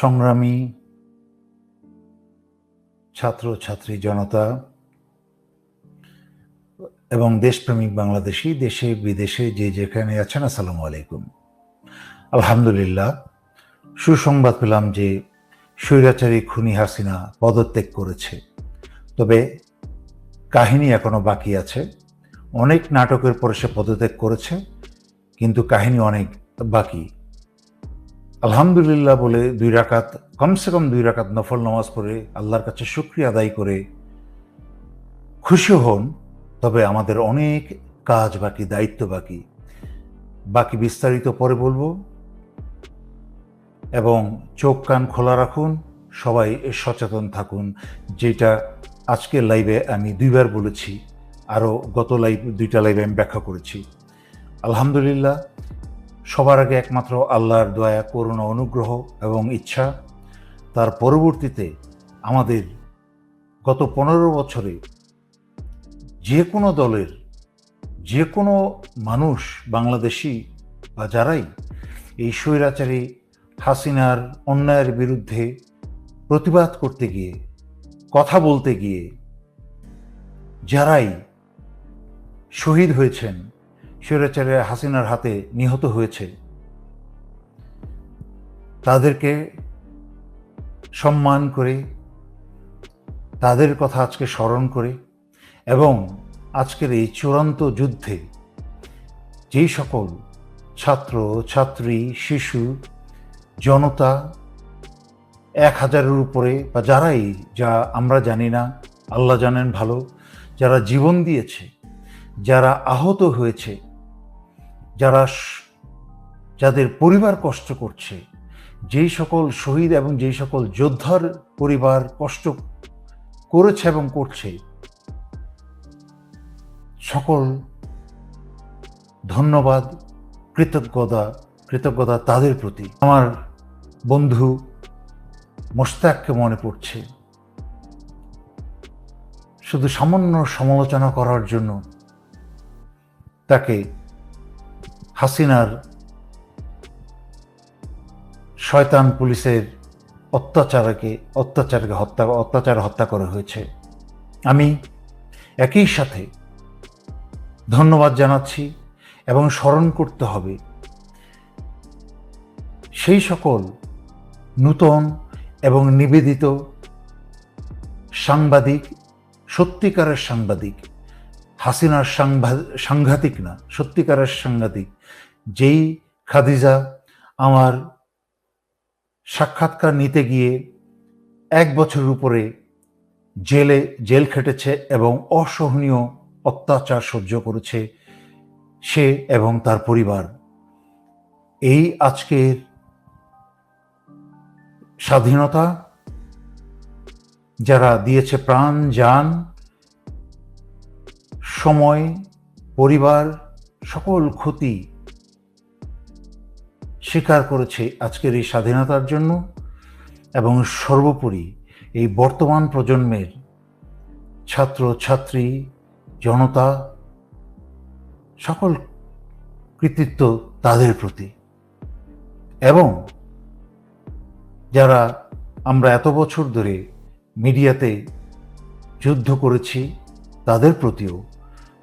সংগ্রামী ছাত্র, ছাত্রী, জনতা এবং দেশপ্রেমিক বাংলাদেশি, দেশে, বিদেশে যে যেখানে আছেন, আসসালামু আলাইকুম। আলহামদুলিল্লাহ, সুসংবাদ পেলাম যে স্বৈরাচারী খুনি হাসিনা পদত্যাগ করেছে। তবে কাহিনী এখনও বাকি আছে। অনেক নাটকের পরে সে পদত্যাগ করেছে, কিন্তু কাহিনী অনেক বাকি। আলহামদুলিল্লাহ বলে দুই রাকাত, কমসে কম দুই রাকাত নফল নামাজ পড়ে আল্লাহর কাছে শুক্রিয়া আদায় করে খুশি হন, তবে আমাদের অনেক কাজ বাকি, দায়িত্ব বাকি। বাকি বিস্তারিত পরে বলব। এবং চোখ কান খোলা রাখুন, সবাই সচেতন থাকুন, যেটা আজকের লাইভে আমি দুইবার বলেছি, আরও গত লাইভ দুইটা লাইভে আমি ব্যাখ্যা করেছি। আলহামদুলিল্লাহ সবার আগে একমাত্র আল্লাহর দয়া, করুণা, অনুগ্রহ এবং ইচ্ছা। তার পরবর্তীতে আমাদের গত পনেরো বছরে যে কোনো দলের, যে কোনো মানুষ, বাংলাদেশি বা যারাই এই স্বৈরাচারী হাসিনার অন্যায়ের বিরুদ্ধে প্রতিবাদ করতে গিয়ে, কথা বলতে গিয়ে যারাই শহীদ হয়েছেন স্বৈরাচারী হাসিনার হাতে নিহত হয়েছে। তাদেরকে সম্মান করে, তাদের কথা আজকে স্মরণ করে এবং আজকের এই চূড়ান্ত যুদ্ধে যেই সকল ছাত্র, ছাত্রী, শিশু, জনতা এক হাজারের উপরে বা যারাই যা আমরা জানি না, আল্লাহ জানেন ভালো, যারা জীবন দিয়েছে, যারা আহত হয়েছে যারা যাদের পরিবার কষ্ট করছে, যেই সকল শহীদ এবং যেই সকল যোদ্ধার পরিবার কষ্ট করেছে এবং করছে, সকল ধন্যবাদ, কৃতজ্ঞতা কৃতজ্ঞতা তাদের প্রতি। আমার বন্ধু মোস্তাককে মনে পড়ছে, শুধু সামান্য সমালোচনা করার জন্য তাকে হাসিনার শয়তান পুলিশের অত্যাচারকে অত্যাচারকে হত্যা, অত্যাচার হত্যা করা হয়েছে। আমি একই সাথে ধন্যবাদ জানাচ্ছি এবং স্মরণ করতে হবে, সেই সকল নূতন এবং নিবেদিত সাংবাদিক, সত্যিকারের সাংবাদিক হাসিনার সাংঘাতিক না, সত্যিকারের সাংঘাতিক। যেই খাদিজা আমার সাক্ষাৎকার নিতে গিয়ে এক বছরের উপরে জেলে, জেল খেটেছে এবং অসহনীয় অত্যাচার সহ্য করেছে সে এবং তার পরিবার। এই আজকের স্বাধীনতা যারা দিয়েছে প্রাণ যান সময়, পরিবার, সকল ক্ষতি স্বীকার করেছে আজকের এই স্বাধীনতার জন্য এবং সর্বোপরি এই বর্তমান প্রজন্মের ছাত্র ছাত্রী জনতা, সকল কৃতিত্ব তাদের প্রতি। এবং যারা আমরা এত বছর ধরে মিডিয়াতে যুদ্ধ করেছি, তাদের প্রতিও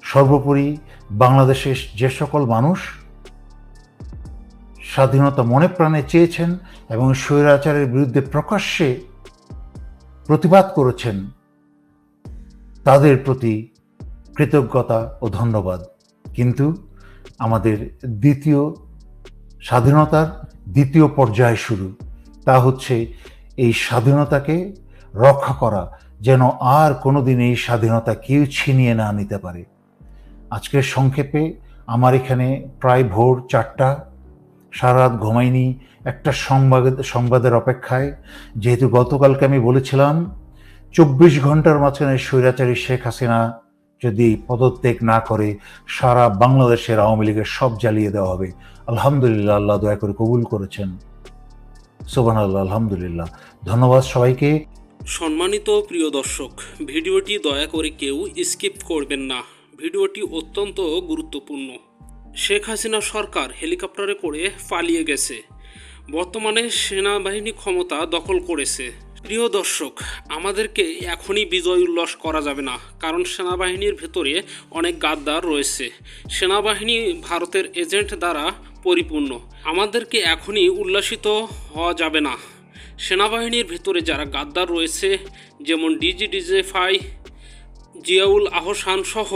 সর্বোপরি বাংলাদেশের যে সকল মানুষ স্বাধীনতা মনে প্রাণে চেয়েছেন এবং স্বৈরাচারের বিরুদ্ধে প্রকাশ্যে প্রতিবাদ করেছেন, তাদের প্রতি কৃতজ্ঞতা ও ধন্যবাদ। কিন্তু আমাদের দ্বিতীয় স্বাধীনতার দ্বিতীয় পর্যায় শুরু, তা হচ্ছে এই স্বাধীনতাকে রক্ষা করা, যেন আর কোনোদিন এই স্বাধীনতা কেউ ছিনিয়ে না নিতে পারে। আজকের সংক্ষেপে আমার এখানে প্রায় ভোর চারটা, সারা রাত ঘুমাইনি, একটা সংবাদ, সংবাদের অপেক্ষায়। যেহেতু গতকালকে আমি বলেছিলাম, চব্বিশ ঘণ্টার মাঝখানে স্বৈরাচারী শেখ হাসিনা যদি পদত্যাগ না করে, সারা বাংলাদেশের আওয়ামী লীগের সব জ্বালিয়ে দেওয়া হবে। আলহামদুলিল্লাহ, আল্লাহ দয়া করে কবুল করেছেন। সোবান আল্লাহ আলহামদুলিল্লাহ। ধন্যবাদ সবাইকে। সম্মানিত প্রিয় দর্শক, ভিডিওটি দয়া করে কেউ স্কিপ করবেন না। ভিডিওটি অত্যন্ত গুরুত্বপূর্ণ। শেখ হাসিনা সরকার হেলিকপ্টারে করে পালিয়ে গেছে। বর্তমানে সেনাবাহিনী ক্ষমতা দখল করেছে। প্রিয় দর্শক, আমাদেরকে এখনই বিজয় উল্লাস করা যাবে না, কারণ সেনাবাহিনীর ভেতরে অনেক গাদ্দার রয়েছে। সেনাবাহিনী ভারতের এজেন্ট দ্বারা পরিপূর্ণ। আমাদেরকে এখনই উল্লাসিত হওয়া যাবে না। সেনাবাহিনীর ভেতরে যারা গাদ্দার রয়েছে, যেমন ডিজি ডিজেফাই জিয়াউল আহসান সহ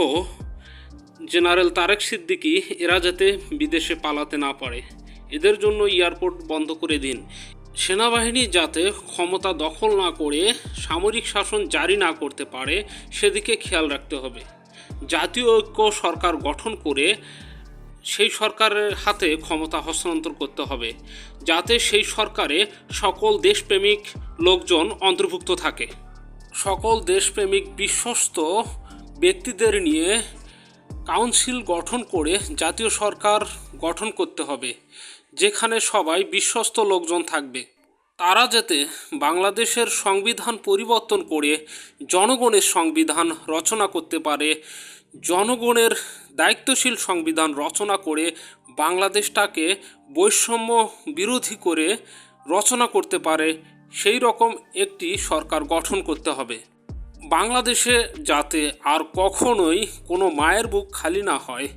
জেনারেল তারেক সিদ্দিকী এরা যাতে বিদেশে পালাতে না পারে, এদের জন্য এয়ারপোর্ট বন্ধ করে দিন। সেনাবাহিনী যাতে ক্ষমতা দখল না করে, সামরিক শাসন জারি না করতে পারে, সেদিকে খেয়াল রাখতে হবে। জাতীয় ঐক্য সরকার গঠন করে সেই সরকারের হাতে ক্ষমতা হস্তান্তর করতে হবে, যাতে সেই সরকারে সকল দেশপ্রেমিক লোকজন অন্তর্ভুক্ত থাকে। সকল দেশপ্রেমিক বিশ্বস্ত ব্যক্তিদের নিয়ে কাউন্সিল গঠন করে জাতীয় সরকার গঠন করতে হবে, যেখানে সবাই বিশ্বস্ত লোকজন থাকবে। তারা যাতে বাংলাদেশের সংবিধান পরিবর্তন করে জনগণের সংবিধান রচনা করতে পারে, জনগণের দায়িত্বশীল সংবিধান রচনা করে বাংলাদেশটাকে বৈষম্য বিরোধী করে রচনা করতে পারে সেই রকম একটি সরকার গঠন করতে হবে। বাংলাদেশে যাতে আর কখনোই কোনো মায়ের বুক খালি না হয়,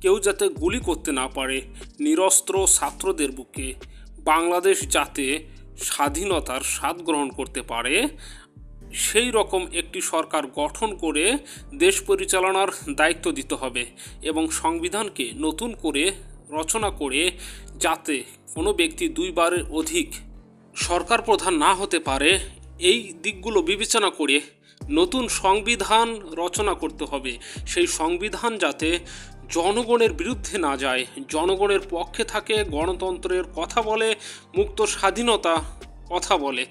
কেউ যাতে গুলি করতে না পারে নিরস্ত্র ছাত্রদের বুকে, বাংলাদেশ যাতে স্বাধীনতার স্বাদ গ্রহণ করতে পারে, সেই রকম একটি সরকার গঠন করে দেশ পরিচালনার দায়িত্ব দিতে হবে এবং সংবিধানকে নতুন করে রচনা করে যাতে কোনো ব্যক্তি দুইবারের অধিক সরকার প্রধান না হতে পারে, এই দিকগুলো বিবেচনা করে নতুন সংবিধান রচনা করতে হবে। সেই সংবিধান যাতে জনগণের বিরুদ্ধে না যায়, জনগণের পক্ষে থাকে, গণতন্ত্রের কথা বলে, মুক্ত স্বাধীনতা কথা বলে।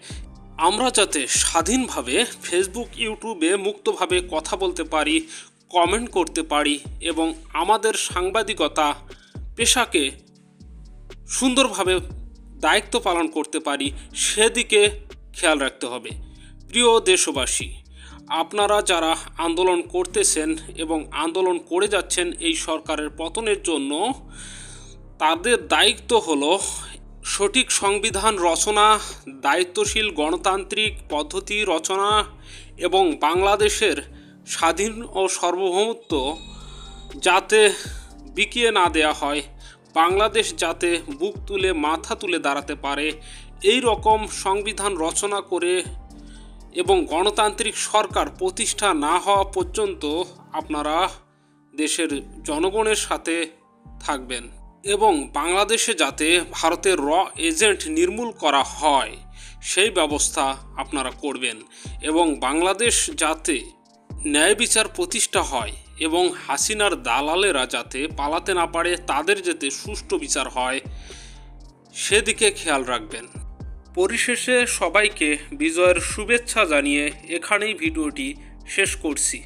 আমরা যাতে স্বাধীনভাবে ফেসবুক ইউটিউবে মুক্তভাবে কথা বলতে পারি কমেন্ট করতে পারি এবং আমাদের সাংবাদিকতা, পেশাকে সুন্দরভাবে দায়িত্ব পালন করতে পারি, সেদিকে খেয়াল রাখতে হবে। প্রিয় দেশবাসী, আপনারা যারা আন্দোলন করতেছেন এবং আন্দোলন করে যাচ্ছেন এই সরকারের পতনের জন্য, তাদের দায়িত্ব হলো সঠিক সংবিধান রচনা, দায়িত্বশীল গণতান্ত্রিক পদ্ধতি রচনা এবং বাংলাদেশের স্বাধীন ও সার্বভৌমত্ব যাতে বিকিয়ে না দেয়া হয়। বাংলাদেশ যাতে বুক তুলে মাথা তুলে দাঁড়াতে পারে, এই রকম সংবিধান রচনা করে এবং গণতান্ত্রিক সরকার প্রতিষ্ঠা না হওয়া পর্যন্ত আপনারা দেশের জনগণের সাথে থাকবেন এবং বাংলাদেশে যাতে ভারতের র এজেন্ট নির্মূল করা হয়, সেই ব্যবস্থা আপনারা করবেন এবং বাংলাদেশ যাতে ন্যায় বিচার প্রতিষ্ঠা হয় এবং হাসিনার দালালেরা যাতে পালাতে না পারে, তাদের যাতে সুষ্ঠু বিচার হয়, সেদিকে খেয়াল রাখবেন। পরিশেষে সবাইকে বিজয়ের শুভেচ্ছা জানিয়ে এখানেই ভিডিওটি শেষ করছি।